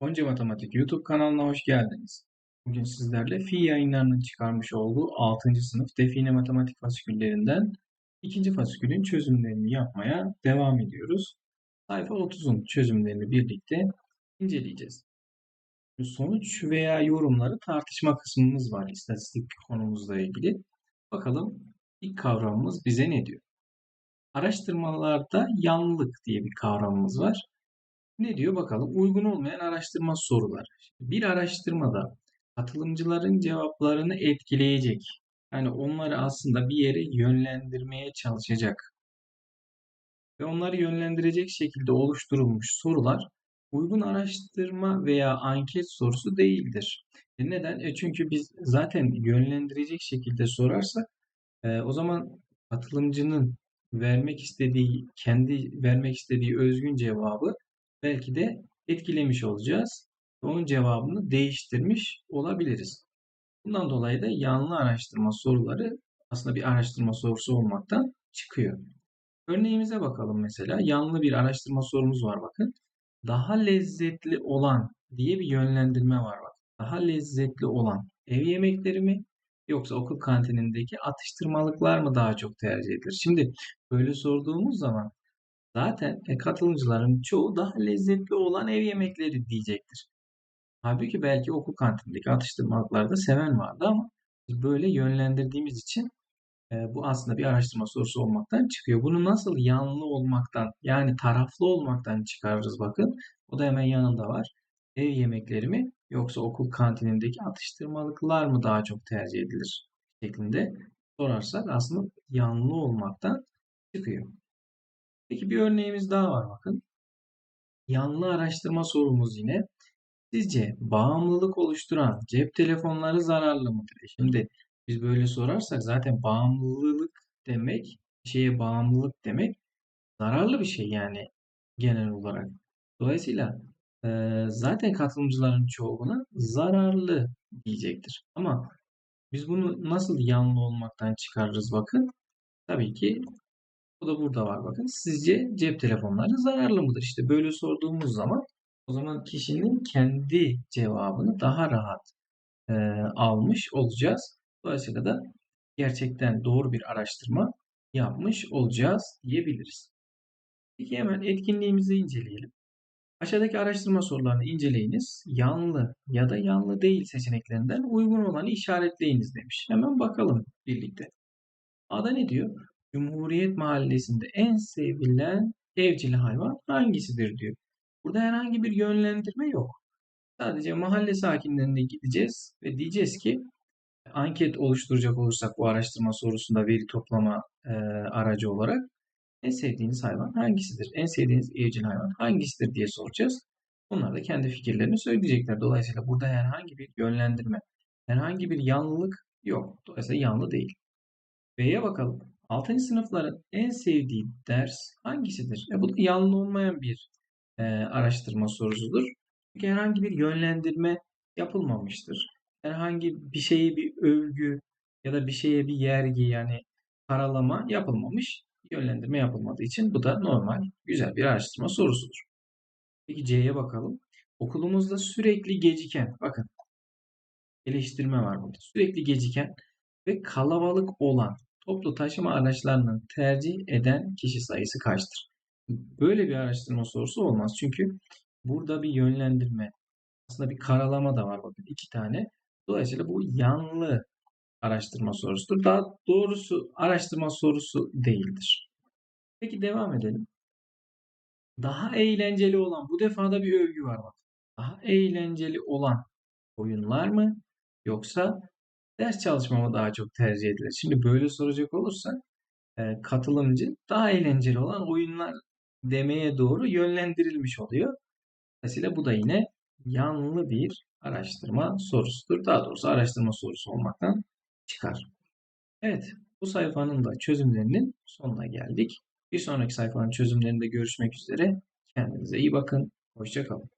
Onca Matematik YouTube kanalına hoş geldiniz. Bugün sizlerle Fi yayınlarının çıkarmış olduğu 6. sınıf define matematik fasiküllerinden ikinci fasikülün çözümlerini yapmaya devam ediyoruz. Sayfa 30'un çözümlerini birlikte inceleyeceğiz. Sonuç veya yorumları tartışma kısmımız var istatistik konumuzla ilgili. Bakalım ilk kavramımız bize ne diyor? Araştırmalarda yanlılık diye bir kavramımız var. Ne diyor bakalım? Uygun olmayan araştırma sorular. Bir araştırmada katılımcıların cevaplarını etkileyecek. Yani onları aslında bir yere yönlendirmeye çalışacak. Ve onları yönlendirecek şekilde oluşturulmuş sorular uygun araştırma veya anket sorusu değildir. E neden? E çünkü biz zaten yönlendirecek şekilde sorarsak e, o zaman katılımcının vermek istediği, kendi vermek istediği özgün cevabı belki de etkilemiş olacağız. Onun cevabını değiştirmiş olabiliriz. Bundan dolayı da yanlı araştırma soruları aslında bir araştırma sorusu olmaktan çıkıyor. Örneğimize bakalım mesela. Yanlı bir araştırma sorumuz var bakın. Daha lezzetli olan diye bir yönlendirme var bak. Daha lezzetli olan ev yemekleri mi yoksa okul kantinindeki atıştırmalıklar mı daha çok tercih edilir? Şimdi böyle sorduğumuz zaman Zaten e, katılımcıların çoğu daha lezzetli olan ev yemekleri diyecektir. Halbuki belki okul kantinindeki atıştırmalıklarda seven vardı ama biz böyle yönlendirdiğimiz için e, bu aslında bir araştırma sorusu olmaktan çıkıyor. Bunu nasıl yanlı olmaktan yani taraflı olmaktan çıkarırız bakın. O da hemen yanında var. Ev yemekleri mi yoksa okul kantinindeki atıştırmalıklar mı daha çok tercih edilir şeklinde sorarsak aslında yanlı olmaktan çıkıyor. Peki bir örneğimiz daha var bakın. Yanlı araştırma sorumuz yine. Sizce bağımlılık oluşturan cep telefonları zararlı mıdır? E şimdi biz böyle sorarsak zaten bağımlılık demek, şeye bağımlılık demek zararlı bir şey yani genel olarak. Dolayısıyla e, zaten katılımcıların çoğuna zararlı diyecektir. Ama biz bunu nasıl yanlı olmaktan çıkarırız bakın. Tabii ki bu da burada var bakın. Sizce cep telefonları zararlı mıdır? İşte böyle sorduğumuz zaman o zaman kişinin kendi cevabını daha rahat e, almış olacağız. Dolayısıyla da gerçekten doğru bir araştırma yapmış olacağız diyebiliriz. Peki hemen etkinliğimizi inceleyelim. Aşağıdaki araştırma sorularını inceleyiniz. Yanlı ya da yanlı değil seçeneklerinden uygun olanı işaretleyiniz demiş. Hemen bakalım birlikte. A'da ne diyor? Cumhuriyet Mahallesi'nde en sevilen evcil hayvan hangisidir diyor. Burada herhangi bir yönlendirme yok. Sadece mahalle sakinlerine gideceğiz ve diyeceğiz ki anket oluşturacak olursak bu araştırma sorusunda veri toplama e, aracı olarak en sevdiğiniz hayvan hangisidir? En sevdiğiniz evcil hayvan hangisidir diye soracağız. Onlar da kendi fikirlerini söyleyecekler. Dolayısıyla burada herhangi bir yönlendirme, herhangi bir yanlılık yok. Dolayısıyla yanlı değil. B'ye bakalım. 6. sınıfların en sevdiği ders hangisidir? E, bu da yanlı olmayan bir e, araştırma sorusudur. Çünkü herhangi bir yönlendirme yapılmamıştır. Herhangi bir şeye bir övgü ya da bir şeye bir yergi yani karalama yapılmamış. Yönlendirme yapılmadığı için bu da normal, güzel bir araştırma sorusudur. Peki C'ye bakalım. Okulumuzda sürekli geciken, bakın eleştirme var burada. Sürekli geciken ve kalabalık olan toplu taşıma araçlarının tercih eden kişi sayısı kaçtır? Böyle bir araştırma sorusu olmaz. Çünkü burada bir yönlendirme, aslında bir karalama da var bakın iki tane. Dolayısıyla bu yanlı araştırma sorusudur. Daha doğrusu araştırma sorusu değildir. Peki devam edelim. Daha eğlenceli olan, bu defa da bir övgü var bak. Daha eğlenceli olan oyunlar mı yoksa ders çalışmamı daha çok tercih edilir. Şimdi böyle soracak olursak e, katılımcı daha eğlenceli olan oyunlar demeye doğru yönlendirilmiş oluyor. Dolayısıyla bu da yine yanlı bir araştırma sorusudur. Daha doğrusu araştırma sorusu olmaktan çıkar. Evet, bu sayfanın da çözümlerinin sonuna geldik. Bir sonraki sayfanın çözümlerinde görüşmek üzere. Kendinize iyi bakın. Hoşçakalın.